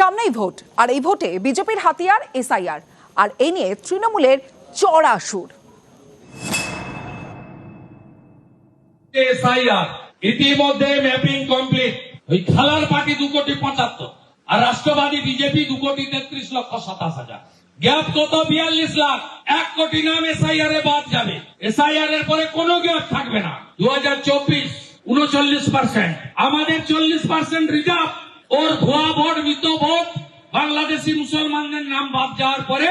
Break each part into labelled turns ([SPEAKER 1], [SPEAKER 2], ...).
[SPEAKER 1] সামনেই ভোট, আর এই ভোটে বিজেপির হাতিয়ার এসআইআর, আর এই নিয়ে তৃণমূলের চড়া সুর।
[SPEAKER 2] ইতিমধ্যে ম্যাপিং কমপ্লিট। ওই খেলার পার্টি দু কোটি পঁচাত্তর, আর রাষ্ট্রবাদী বিজেপি দু কোটি তেত্রিশ লক্ষ সাতাশ হাজার। গ্যাপ কত? বিয়াল্লিশ লাখ। এক কোটি নাম এসআইআর এ বাদ যাবে। এসআইআর এর পরে কোনো গ্যাপ থাকবে না। দু হাজার চব্বিশ, উনচল্লিশ পার্সেন্ট আমাদের চল্লিশ পার্সেন্ট রিজার্ভ ওর ভুয়া ভোট, মৃত ভোট বাংলাদেশি মুসলমানদের নাম বাদ যাওয়ার পরে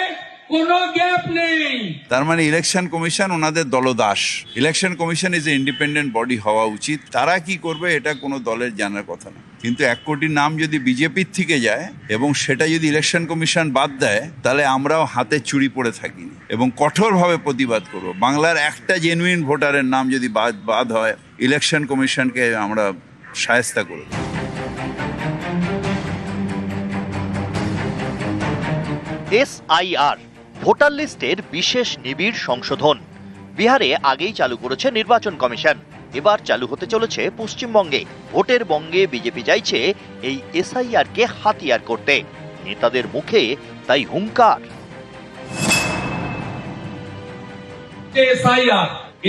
[SPEAKER 2] কোনো গ্যাপ নেই।
[SPEAKER 3] তার মানে ইলেকশন কমিশন ওনাদের দলদাস। Election commission is a independent body হওয়া উচিত। তারা কি করবে এটা কোনো দলের জানার কথা না। কিন্তু এক কোটি নাম যদি বিজেপির থেকে যায় এবং সেটা যদি ইলেকশন কমিশন বাদ দেয়, তাহলে আমরাও হাতে চুরি পড়ে থাকি এবং কঠোরভাবে প্রতিবাদ করব। বাংলার একটা জেনুইন ভোটারের নাম যদি বাদ বাদ হয়, ইলেকশন কমিশনকে আমরা সায়স্তা করব
[SPEAKER 4] এসআইআর, ভোটার লিস্টের বিশেষ নিবিড় সংশোধন। বিহারে আগেই চালু করেছে নির্বাচন কমিশন। এবার চালু হতে চলেছে পশ্চিমবঙ্গে। ভোটের বঙ্গে বিজেপি চাইছে এই এসআইআর কে হাতিয়ার করতে। নেতাদের মুখে তাই হুঙ্কার।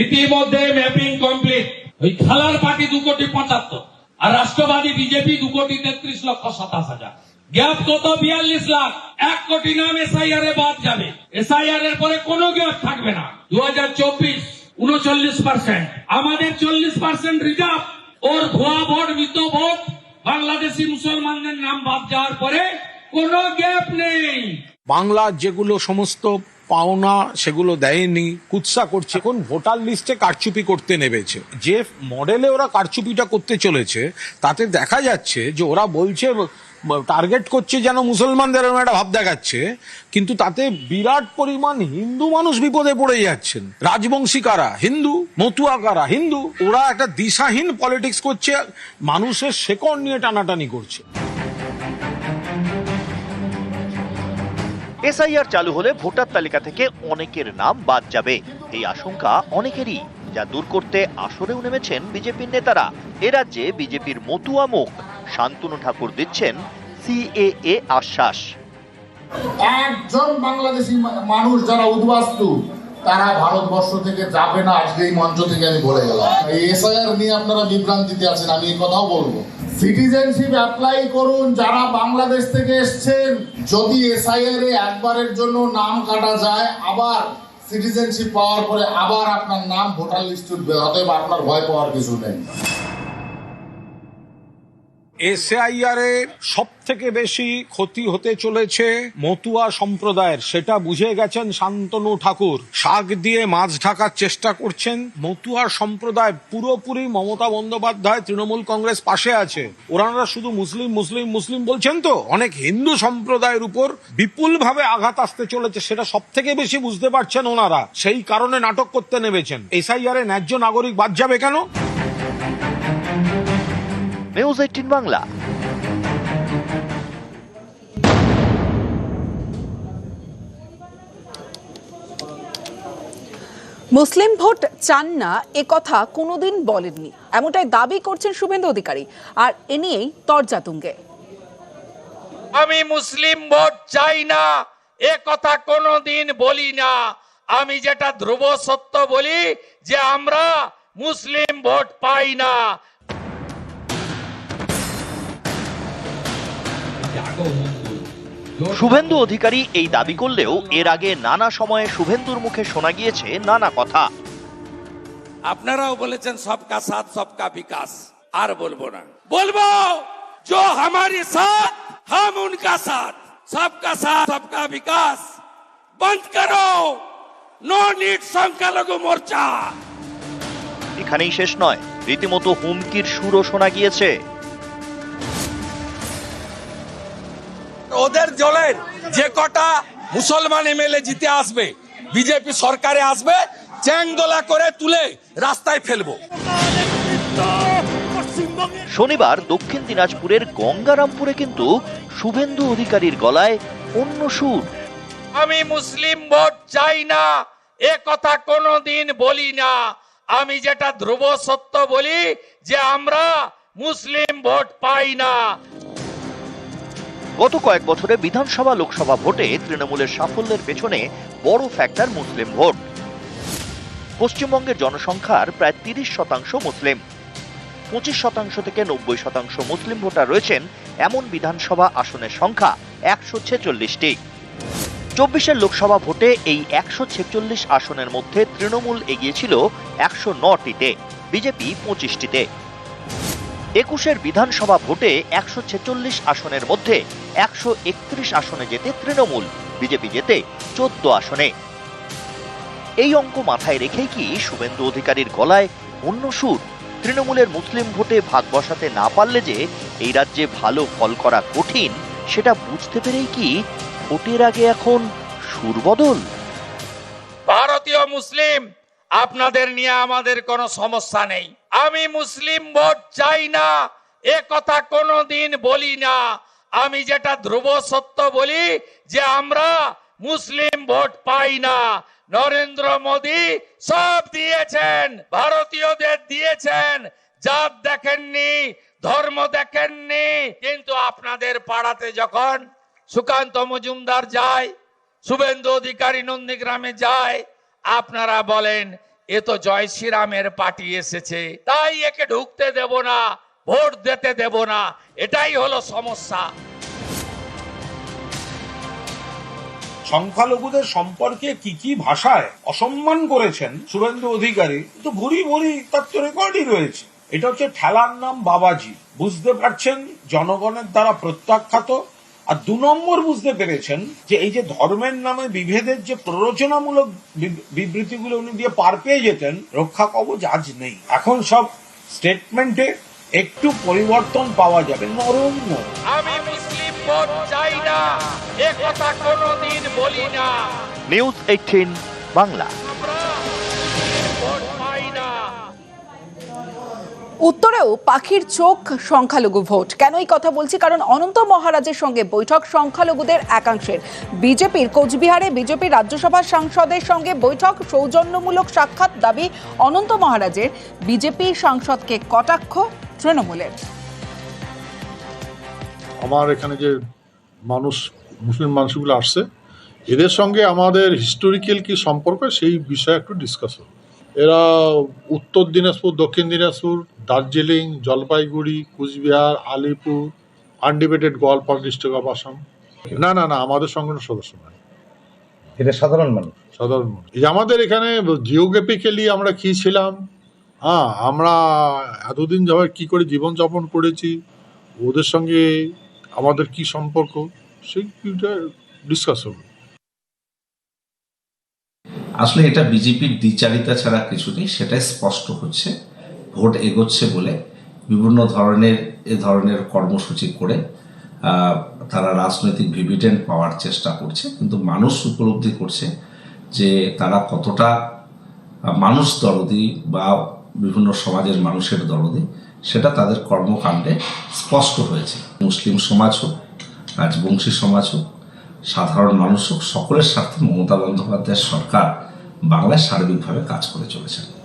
[SPEAKER 2] ইতিমধ্যে ম্যাপিং কমপ্লিট। ওই খেলার পার্টি দু কোটি পঁচাত্তর, আর রাষ্ট্রবাদী বিজেপি দু কোটি তেত্রিশ লক্ষ সাতাশ হাজার। গ্যাপ কত? বিয়াল্লিশ লাখ। এক কোটি নাম এসআইআর এ বাদ যাবে। এসআইআর এর পরে কোনো গ্যাপ থাকবে না। দু হাজার চব্বিশ, উনচল্লিশ পার্সেন্ট আমাদের চল্লিশ পার্সেন্ট রিজার্ভ ওর ভুয়া ভোট, মৃত ভোট, বাংলাদেশি মুসলমানদের নাম বাদ যাওয়ার পরে কোনো গ্যাপ নেই।
[SPEAKER 5] বাংলা যেগুলো সমস্ত পাওনা সেগুলো দেয়নি, কুৎসা করছে। এখন ভোটার লিস্টে কারচুপি করতে নেমেছে। যে মডেলে ওরা কারচুপিটা করতে চলেছে, তাতে দেখা যাচ্ছে যে ওরা বলছে টার্গেট করছে যেন মুসলমানদের এরকম একটা ভাব দেখাচ্ছে, কিন্তু তাতে বিরাট পরিমাণ হিন্দু মানুষ বিপদে পড়ে যাচ্ছেন। রাজবংশী কারা? হিন্দু, মতুয়া কারা? হিন্দু, ওরা একটা দিশাহীন পলিটিক্স করছে, মানুষের শেকড় নিয়ে টানাটানি করছে।
[SPEAKER 4] এসআইআর চালু হলে ভোটার তালিকা থেকে অনেকের নাম বাদ যাবে। এই আশঙ্কা অনেকেরই, যা দূর করতে আসরেও নেমেছেন বিজেপির নেতারা। এ রাজ্যে বিজেপির মতুয়া মুখ, শান্তনু ঠাকুর দিচ্ছেন সিএএ আশ্বাস।
[SPEAKER 6] একজন বাংলাদেশি মানুষ যারা উদ্বাস্তু, তারা ভারতবর্ষ থেকে যাবে না আজকে এই মঞ্চ থেকে আমি বলে গেলাম। এসআইআর নিয়ে আপনারা বিভ্রান্তিতে আছেন, আমি এই কথাও বলব। সিটিজেনশিপ অ্যাপ্লাই করুন, যারা বাংলাদেশ থেকে এসছেন, যদি এসআইআর এ একবারের জন্য নাম কাটা যায়, আবার সিটিজেনশিপ পাওয়ার পরে আবার আপনার নাম ভোটার লিস্ট উঠবে, অতএব আপনার ভয় পাওয়ার কিছু নেই।
[SPEAKER 5] এসআইআর এ সব থেকে বেশি ক্ষতি হতে চলেছে মতুয়া সম্প্রদায়ের, সেটা বুঝে গেছেন শান্তনু ঠাকুর। শাক দিয়ে মাছ ঢাকার চেষ্টা করছেন। মতুয়া সম্প্রদায় পুরোপুরি মমতা বন্দ্যোপাধ্যায় তৃণমূল কংগ্রেস পাশে আছে। ওনারা শুধু মুসলিম মুসলিম মুসলিম বলছেন তো? অনেক হিন্দু সম্প্রদায়ের উপর বিপুল ভাবে আঘাত আসতে চলেছে, সেটা সব থেকে বেশি বুঝতে পারছেন ওনারা। সেই কারণে নাটক করতে নেমেছেন। এসআইআর এ ন্যায্য নাগরিক বাদ যাবে কেন?
[SPEAKER 4] নিউজ এইটিন বাংলা
[SPEAKER 1] মুসলিম ভোট চান না এ কথা কোনোদিন বলেননি। এমনটাই দাবি করছেন শুভেন্দু অধিকারী। আর এ নিয়েই তর্জা তুঙ্গে।
[SPEAKER 2] আমি মুসলিম ভোট চাই না এ কথা কোনোদিন বলি না। আমি যেটা ধ্রুব সত্য বলি যে আমরা মুসলিম ভোট পাই না।
[SPEAKER 4] শুভেন্দু অধিকারী এই দাবি করলেও এর আগে নানা সময়ে শুভেন্দুর মুখে শোনা গিয়েছে নানা কথা।
[SPEAKER 2] আপনারাও বলেছেন সবকা সাথ সবকা বিকাশ। আর বলব না। বলব जो हमारे সাথ হাম উনকা সাথ সবকা সাথ সবকা বিকাশ বন্ধ করো নো নিড সংখ্যালঘু মোর্চা
[SPEAKER 4] এখানেই শেষ নয়। রীতিমতো হুমকির সুরও শোনা গিয়েছে।
[SPEAKER 2] ওদের দলের যে কটা মুসলমান এমএলএ জিতে আসবে বিজেপি সরকারে আসবে চ্যাংদোলা করে তুলে রাস্তায় ফেলব।
[SPEAKER 4] শনিবার দক্ষিণ দিনাজপুরের গঙ্গারামপুরে কিন্তু শুভেন্দু অধিকারীর গলায় অন্য সুর।
[SPEAKER 2] আমি মুসলিম ভোট চাই না এ কথা কোনোদিন বলি না। আমি যেটা ধ্রুব সত্য বলি যে আমরা মুসলিম ভোট পাই না।
[SPEAKER 4] গত কয়েক বছরে বিধানসভা, লোকসভা ভোটে তৃণমূলের সাফল্যের পেছনে বড় ফ্যাক্টর মুসলিম ভোট। পশ্চিমবঙ্গের জনসংখ্যার প্রায় তিরিশ শতাংশ মুসলিম। পঁচিশ শতাংশ থেকে নব্বই শতাংশ মুসলিম ভোটার রয়েছেন এমন বিধানসভা আসনের সংখ্যা একশো ছেচল্লিশটি। চব্বিশের লোকসভা ভোটে এই একশো ছেচল্লিশ আসনের মধ্যে তৃণমূল এগিয়েছিল একশো নটিতে, বিজেপি পঁচিশটিতে। একুশের বিধানসভা ভোটে একশো ছেচল্লিশ আসনের মধ্যে একশো একত্রিশ আসনে যেতে তৃণমূল, বিজেপি যেতে চোদ্দ আসনে। এই অঙ্ক মাথায় রেখেই কি শুভেন্দু অধিকারীর গলায় অন্য সুর? তৃণমূলের মুসলিম ভোটে ভাগ বসাতে না পারলে যে এই রাজ্যে ভালো ফল করা কঠিন, সেটা বুঝতে পেরেই কি ভোটের আগে এখন সুর বদল?
[SPEAKER 2] ভারতীয় মুসলিম আপনাদের নিয়ে আমাদের কোনো সমস্যা নেই। আমি মুসলিম ভোট চাই না, এ কথা কোনোদিন বলি না। আমি যেটা ধ্রুব সত্য বলি যে আমরা মুসলিম ভোট পাই না। নরেন্দ্র মোদী সব দিয়েছেন, ভারতীয়দের দিয়েছেন, জাত দেখেননি, ধর্ম দেখেননি। কিন্তু আপনাদের পাড়াতে যখন সুকান্ত মজুমদার যায়, শুভেন্দু অধিকারী নন্দীগ্রামে যায় আপনারা বলেন, এ তো জয় শ্রীরামের পার্টি এসেছে, তাই একে ঢুকতে দেব না, ভোট দিতে দেব না। এটাই হলো সমস্যা।
[SPEAKER 5] সংখ্যালঘুদের সম্পর্কে কি কি ভাষায় অসম্মান করেছেন শুভেন্দু অধিকারী? তো ভুরি ভুরি তার তো রেকর্ডই রয়েছে। এটা হচ্ছে ঠেলার নাম বাবাজি। বুঝতে পারছেন, জনগণের দ্বারা প্রত্যাখ্যাত আর দু নম্বর বুঝতে পেরেছেন যে এই যে ধর্মের নামে বিভেদের যে প্ররোচনামূলক বিবৃতিগুলো উনি দিয়ে পার পেয়ে যেতেন রক্ষা কবচ আজ নেই। এখন সব স্টেটমেন্টে একটু পরিবর্তন পাওয়া যাবে। নরম নরম
[SPEAKER 2] আমি মুসলিম ভোট চাই না এ কথা কোনোদিন বলি না।
[SPEAKER 4] নিউজ এইটিন বাংলা
[SPEAKER 1] উত্তরেও পাখির চোখ সংখ্যালঘু ভোট। কেন এই কথা বলছি? কারণ অনন্ত মহারাজের সঙ্গে বৈঠক সংখ্যালঘুদের একাংশের। বিজেপির কোচবিহারে বিজেপির রাজ্যসভা সাংসদের সঙ্গে বৈঠক সৌজন্যমূলক সাক্ষাৎ দাবি অনন্ত মহারাজের। বিজেপি সাংসদকে কটাক্ষ তৃণমূলের।
[SPEAKER 7] আমার এখানে যে মানুষ, মুসলিম মানুষগুলো আসছে, এদের সঙ্গে আমাদের হিস্টোরিক্যাল কি সম্পর্ক, সেই বিষয়ে একটু ডিসকাস হবে। এরা Uttar Dinajpur Dakshin Dinajpur Darjeeling Jalpaiguri Coochbehar Alipur undebated Goalpara district of Assam. না না না আমাদের সংগঠনের সদস্য নয়।
[SPEAKER 8] এটা সাধারণ মানুষ?
[SPEAKER 7] সাধারণ মানুষ। এই আমাদের এখানে জিওগ্রাফিক্যালি আমরা কি ছিলাম? হ্যাঁ আমরা এতদিন যাওয়ার কি করে জীবনযাপন করেছি ওদের সঙ্গে আমাদের কি সম্পর্ক সেইটা ডিসকাস হবে।
[SPEAKER 9] আসলে এটা বিজেপির দ্বিচারিতা ছাড়া কিছু নেই, সেটাই স্পষ্ট হচ্ছে। ভোট এগোচ্ছে বলে বিভিন্ন ধরনের, এ ধরনের কর্মসূচি করে তারা রাজনৈতিক ভিভিডেন্ট পাওয়ার চেষ্টা করছে। কিন্তু মানুষ উপলব্ধি করছে যে তারা কতটা মানুষ দরদি বা বিভিন্ন সমাজের মানুষের দরদি, সেটা তাদের কর্মকাণ্ডে স্পষ্ট হয়েছে। মুসলিম সমাজ হোক, রাজবংশী সমাজ হোক, সাধারণ মানুষ হোক, সকলের স্বার্থে মমতা বন্দ্যোপাধ্যায়ের সরকার বাংলায় সার্বিকভাবে কাজ করে চলেছে